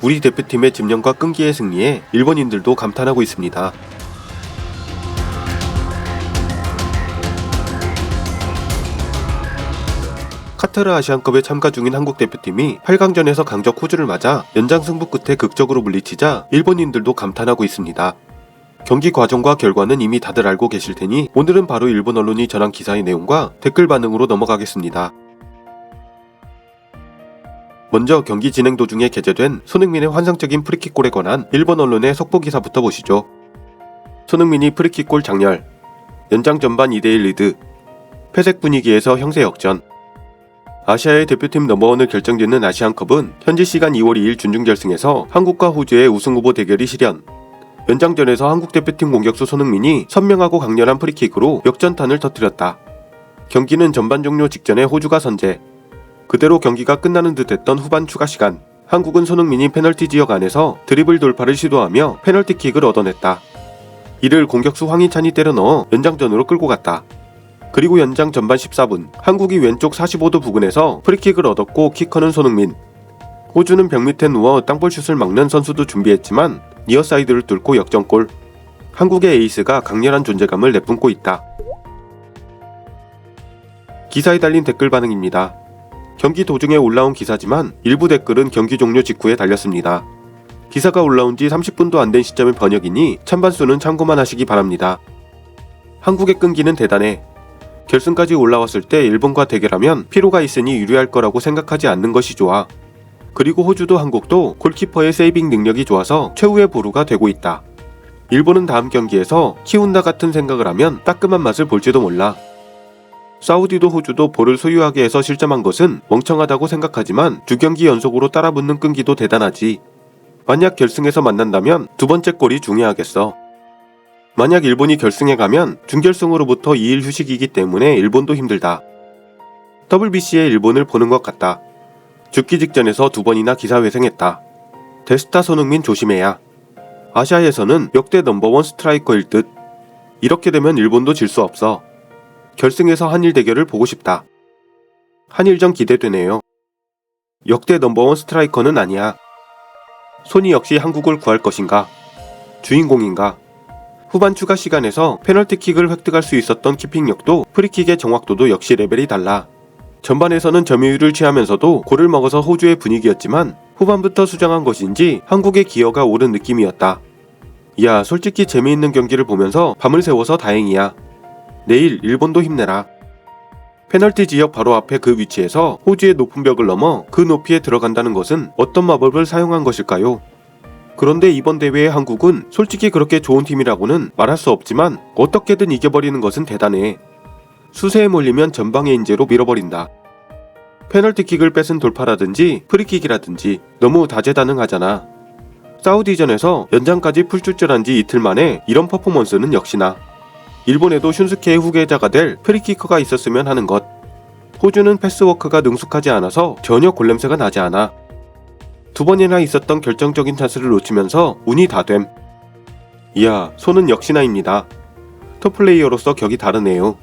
우리 대표팀의 집념과 끈기의 승리에 일본인들도 감탄하고 있습니다. 카타르 아시안컵에 참가 중인 한국 대표팀이 8강전에서 강적 호주를 맞아 연장 승부 끝에 극적으로 물리치자 일본인들도 감탄하고 있습니다. 경기 과정과 결과는 이미 다들 알고 계실 테니 오늘은 바로 일본 언론이 전한 기사의 내용과 댓글 반응으로 넘어가겠습니다. 먼저 경기 진행 도중에 게재된 손흥민의 환상적인 프리킥골에 관한 일본 언론의 속보 기사부터 보시죠. 손흥민이 프리킥골 장렬, 연장 전반 2대1 리드, 패색 분위기에서 형세 역전, 아시아의 대표팀 넘버원을 결정짓는 아시안컵은 현지 시간 2월 2일 준중결승에서 한국과 호주의 우승 후보 대결이 실현. 연장전에서 한국 대표팀 공격수 손흥민이 선명하고 강렬한 프리킥으로 역전탄을 터뜨렸다. 경기는 전반 종료 직전에 호주가 선제. 그대로 경기가 끝나는 듯 했던 후반 추가 시간. 한국은 손흥민이 페널티 지역 안에서 드리블 돌파를 시도하며 페널티킥을 얻어냈다. 이를 공격수 황희찬이 때려 넣어 연장전으로 끌고 갔다. 그리고 연장 전반 14분 한국이 왼쪽 45도 부근에서 프리킥을 얻었고 키커는 손흥민 호주는 벽 밑에 누워 땅볼슛을 막는 선수도 준비했지만 니어사이드를 뚫고 역전골 한국의 에이스가 강렬한 존재감을 내뿜고 있다 기사에 달린 댓글 반응입니다 경기 도중에 올라온 기사지만 일부 댓글은 경기 종료 직후에 달렸습니다 기사가 올라온 지 30분도 안 된 시점의 번역이니 찬반수는 참고만 하시기 바랍니다 한국의 끈기는 대단해 결승까지 올라왔을 때 일본과 대결하면 피로가 있으니 유리할 거라고 생각하지 않는 것이 좋아. 그리고 호주도 한국도 골키퍼의 세이빙 능력이 좋아서 최후의 보루가 되고 있다. 일본은 다음 경기에서 키운다 같은 생각을 하면 따끔한 맛을 볼지도 몰라. 사우디도 호주도 볼을 소유하게 해서 실점한 것은 멍청하다고 생각하지만 두 경기 연속으로 따라붙는 끈기도 대단하지. 만약 결승에서 만난다면 두 번째 골이 중요하겠어. 만약 일본이 결승에 가면 준결승으로부터 2일 휴식이기 때문에 일본도 힘들다. WBC의 일본을 보는 것 같다. 죽기 직전에서 두 번이나 기사회생했다. 데스타 손흥민 조심해야. 아시아에서는 역대 넘버원 스트라이커일 듯. 이렇게 되면 일본도 질 수 없어. 결승에서 한일 대결을 보고 싶다. 한일전 기대되네요. 역대 넘버원 스트라이커는 아니야. 손이 역시 한국을 구할 것인가? 주인공인가? 후반 추가 시간에서 페널티킥을 획득할 수 있었던 키핑력도 프리킥의 정확도도 역시 레벨이 달라. 전반에서는 점유율을 취하면서도 골을 먹어서 호주의 분위기였지만 후반부터 수정한 것인지 한국의 기여가 오른 느낌이었다. 야, 솔직히 재미있는 경기를 보면서 밤을 새워서 다행이야. 내일 일본도 힘내라. 페널티 지역 바로 앞에 그 위치에서 호주의 높은 벽을 넘어 그 높이에 들어간다는 것은 어떤 마법을 사용한 것일까요? 그런데 이번 대회에 한국은 솔직히 그렇게 좋은 팀이라고는 말할 수 없지만 어떻게든 이겨버리는 것은 대단해. 수세에 몰리면 전방의 인재로 밀어버린다. 페널티킥을 뺏은 돌파라든지 프리킥이라든지 너무 다재다능하잖아. 사우디전에서 연장까지 풀출전한 지 이틀 만에 이런 퍼포먼스는 역시나. 일본에도 슌스케의 후계자가 될 프리키커가 있었으면 하는 것. 호주는 패스워크가 능숙하지 않아서 전혀 골냄새가 나지 않아. 두 번이나 있었던 결정적인 찬스를 놓치면서 운이 다 됨. 이야, 손은 역시나입니다. 톱플레이어로서 격이 다르네요.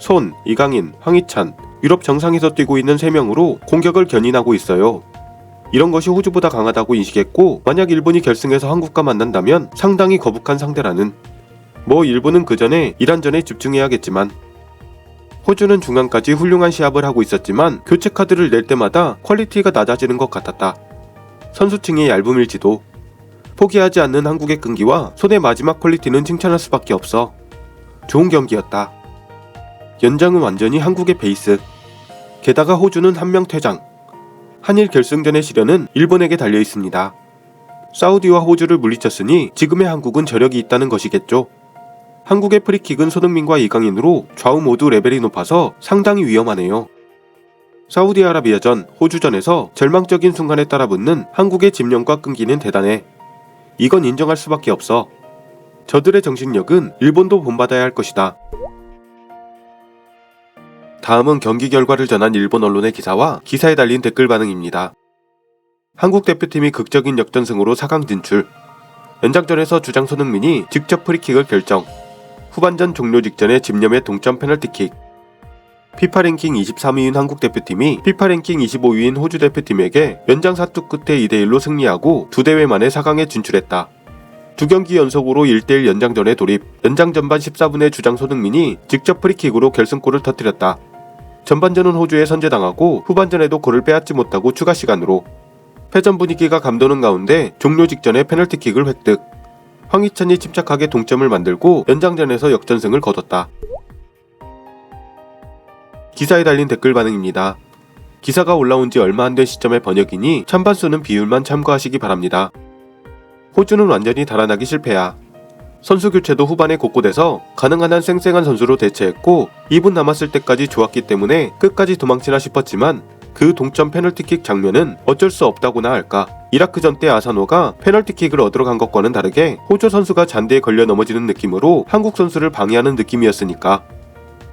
손, 이강인, 황희찬, 유럽 정상에서 뛰고 있는 3명으로 공격을 견인하고 있어요. 이런 것이 호주보다 강하다고 인식했고 만약 일본이 결승에서 한국과 만난다면 상당히 거북한 상대라는 뭐 일본은 그 전에 이란전에 집중해야겠지만 호주는 중간까지 훌륭한 시합을 하고 있었지만 교체 카드를 낼 때마다 퀄리티가 낮아지는 것 같았다. 선수층의 얇음일지도 포기하지 않는 한국의 끈기와 손의 마지막 퀄리티는 칭찬할 수밖에 없어. 좋은 경기였다. 연장은 완전히 한국의 베이스. 게다가 호주는 한 명 퇴장. 한일 결승전의 시련은 일본에게 달려 있습니다. 사우디와 호주를 물리쳤으니 지금의 한국은 저력이 있다는 것이겠죠. 한국의 프리킥은 손흥민과 이강인으로 좌우 모두 레벨이 높아서 상당히 위험하네요. 사우디아라비아전, 호주전에서 절망적인 순간에 따라붙는 한국의 집념과 끈기는 대단해. 이건 인정할 수밖에 없어. 저들의 정신력은 일본도 본받아야 할 것이다. 다음은 경기 결과를 전한 일본 언론의 기사와 기사에 달린 댓글 반응입니다. 한국 대표팀이 극적인 역전승으로 4강 진출. 연장전에서 주장 손흥민이 직접 프리킥을 결정. 후반전 종료 직전에 집념의 동점 페널티킥. 피파 랭킹 23위인 한국 대표팀이 피파 랭킹 25위인 호주 대표팀에게 연장 사투 끝에 2대1로 승리하고 두 대회 만에 4강에 진출했다. 두 경기 연속으로 1대1 연장전에 돌입, 연장 전반 14분에 주장 손흥민이 직접 프리킥으로 결승골을 터뜨렸다. 전반전은 호주에 선제당하고 후반전에도 골을 빼앗지 못하고 추가 시간으로 패전 분위기가 감도는 가운데 종료 직전에 페널티킥을 획득. 황희찬이 침착하게 동점을 만들고 연장전에서 역전승을 거뒀다. 기사에 달린 댓글 반응입니다. 기사가 올라온 지 얼마 안 된 시점의 번역이니 찬반수는 비율만 참고하시기 바랍니다. 호주는 완전히 달아나기 실패야. 선수 교체도 후반에 곳곳에서 가능한 한 쌩쌩한 선수로 대체했고 2분 남았을 때까지 좋았기 때문에 끝까지 도망치나 싶었지만 그 동점 페널티킥 장면은 어쩔 수 없다고나 할까. 이라크전 때 아사노가 페널티킥을 얻으러 간 것과는 다르게 호주 선수가 잔디에 걸려 넘어지는 느낌으로 한국 선수를 방해하는 느낌이었으니까.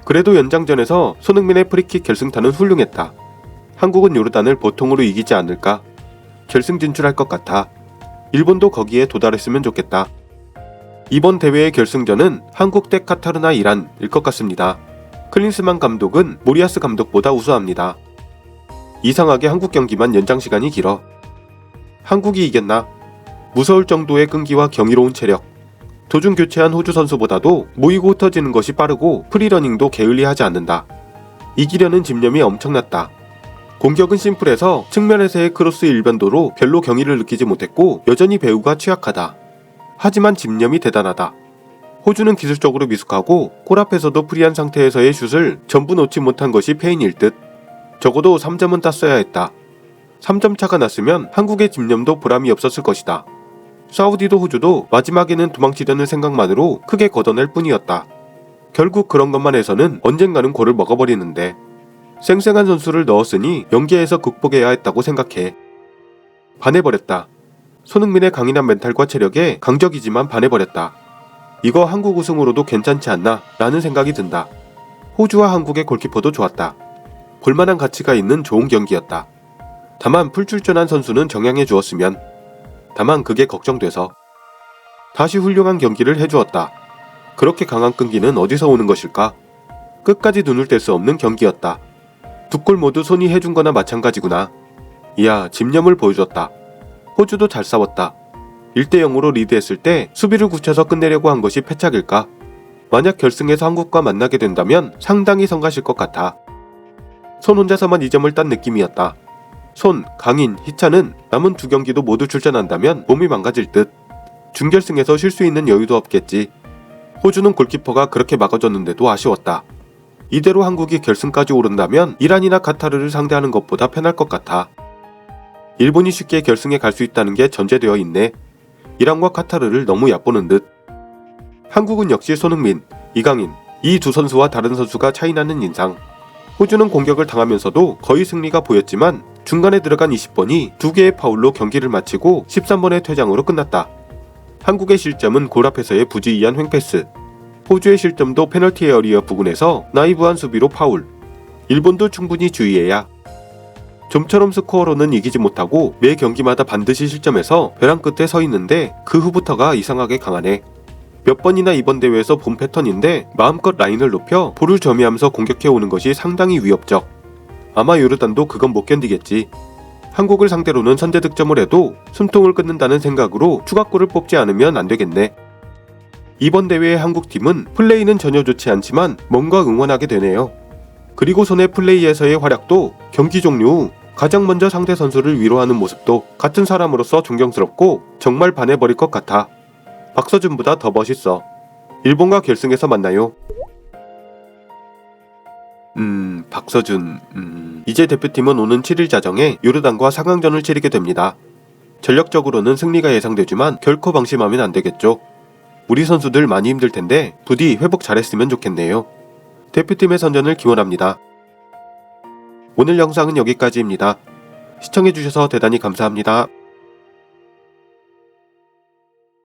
그래도 연장전에서 손흥민의 프리킥 결승타는 훌륭했다. 한국은 요르단을 보통으로 이기지 않을까? 결승 진출할 것 같아. 일본도 거기에 도달했으면 좋겠다. 이번 대회의 결승전은 한국 대 카타르나 이란일 것 같습니다. 클린스만 감독은 모리아스 감독보다 우수합니다. 이상하게 한국 경기만 연장 시간이 길어. 한국이 이겼나? 무서울 정도의 끈기와 경이로운 체력. 도중 교체한 호주 선수보다도 모이고 흩어지는 것이 빠르고 프리러닝도 게을리하지 않는다. 이기려는 집념이 엄청났다. 공격은 심플해서 측면에서의 크로스 일변도로 별로 경의를 느끼지 못했고 여전히 배우가 취약하다. 하지만 집념이 대단하다. 호주는 기술적으로 미숙하고 골 앞에서도 프리한 상태에서의 슛을 전부 놓지 못한 것이 패인일 듯. 적어도 3점은 땄어야 했다. 3점 차가 났으면 한국의 집념도 보람이 없었을 것이다. 사우디도 호주도 마지막에는 도망치려는 생각만으로 크게 걷어낼 뿐이었다. 결국 그런 것만 해서는 언젠가는 골을 먹어버리는데 쌩쌩한 선수를 넣었으니 연계에서 극복해야 했다고 생각해. 반해버렸다. 손흥민의 강인한 멘탈과 체력에 강적이지만 반해버렸다. 이거 한국 우승으로도 괜찮지 않나 라는 생각이 든다. 호주와 한국의 골키퍼도 좋았다. 볼만한 가치가 있는 좋은 경기였다. 다만 풀출전한 선수는 정양해 주었으면 다만 그게 걱정돼서 다시 훌륭한 경기를 해주었다. 그렇게 강한 끈기는 어디서 오는 것일까? 끝까지 눈을 뗄 수 없는 경기였다. 두 골 모두 손이 해준 거나 마찬가지구나. 이야, 집념을 보여줬다. 호주도 잘 싸웠다. 1대 0으로 리드했을 때 수비를 굳혀서 끝내려고 한 것이 패착일까? 만약 결승에서 한국과 만나게 된다면 상당히 성가실 것 같아. 손 혼자서만 이 점을 딴 느낌이었다. 손, 강인, 희찬은 남은 두 경기도 모두 출전한다면 몸이 망가질 듯. 준결승에서 쉴 수 있는 여유도 없겠지. 호주는 골키퍼가 그렇게 막아줬는데도 아쉬웠다. 이대로 한국이 결승까지 오른다면 이란이나 카타르를 상대하는 것보다 편할 것 같아. 일본이 쉽게 결승에 갈 수 있다는 게 전제되어 있네. 이란과 카타르를 너무 얕보는 듯. 한국은 역시 손흥민, 이강인, 이 두 선수와 다른 선수가 차이나는 인상. 호주는 공격을 당하면서도 거의 승리가 보였지만 중간에 들어간 20번이 두 개의 파울로 경기를 마치고 13번의 퇴장으로 끝났다. 한국의 실점은 골 앞에서의 부지이한 횡패스. 호주의 실점도 페널티 에어리어 부근에서 나이브한 수비로 파울. 일본도 충분히 주의해야. 좀처럼 스코어로는 이기지 못하고 매 경기마다 반드시 실점해서 벼랑 끝에 서 있는데 그 후부터가 이상하게 강하네. 몇 번이나 이번 대회에서 본 패턴인데 마음껏 라인을 높여 볼을 점유하면서 공격해 오는 것이 상당히 위협적. 아마 요르단도 그건 못 견디겠지. 한국을 상대로는 선제 득점을 해도 숨통을 끊는다는 생각으로 추가골을 뽑지 않으면 안 되겠네. 이번 대회의 한국팀은 플레이는 전혀 좋지 않지만 뭔가 응원하게 되네요. 그리고 손의 플레이에서의 활약도 경기 종료 후 가장 먼저 상대 선수를 위로하는 모습도 같은 사람으로서 존경스럽고 정말 반해버릴 것 같아. 박서준보다 더 멋있어. 일본과 결승에서 만나요. 음, 박서준, 음, 이제 대표팀은 오는 7일 자정에 요르단과 4강전을 치르게 됩니다. 전력적으로는 승리가 예상되지만 결코 방심하면 안 되겠죠. 우리 선수들 많이 힘들 텐데 부디 회복 잘했으면 좋겠네요. 대표팀의 선전을 기원합니다. 오늘 영상은 여기까지입니다. 시청해주셔서 대단히 감사합니다.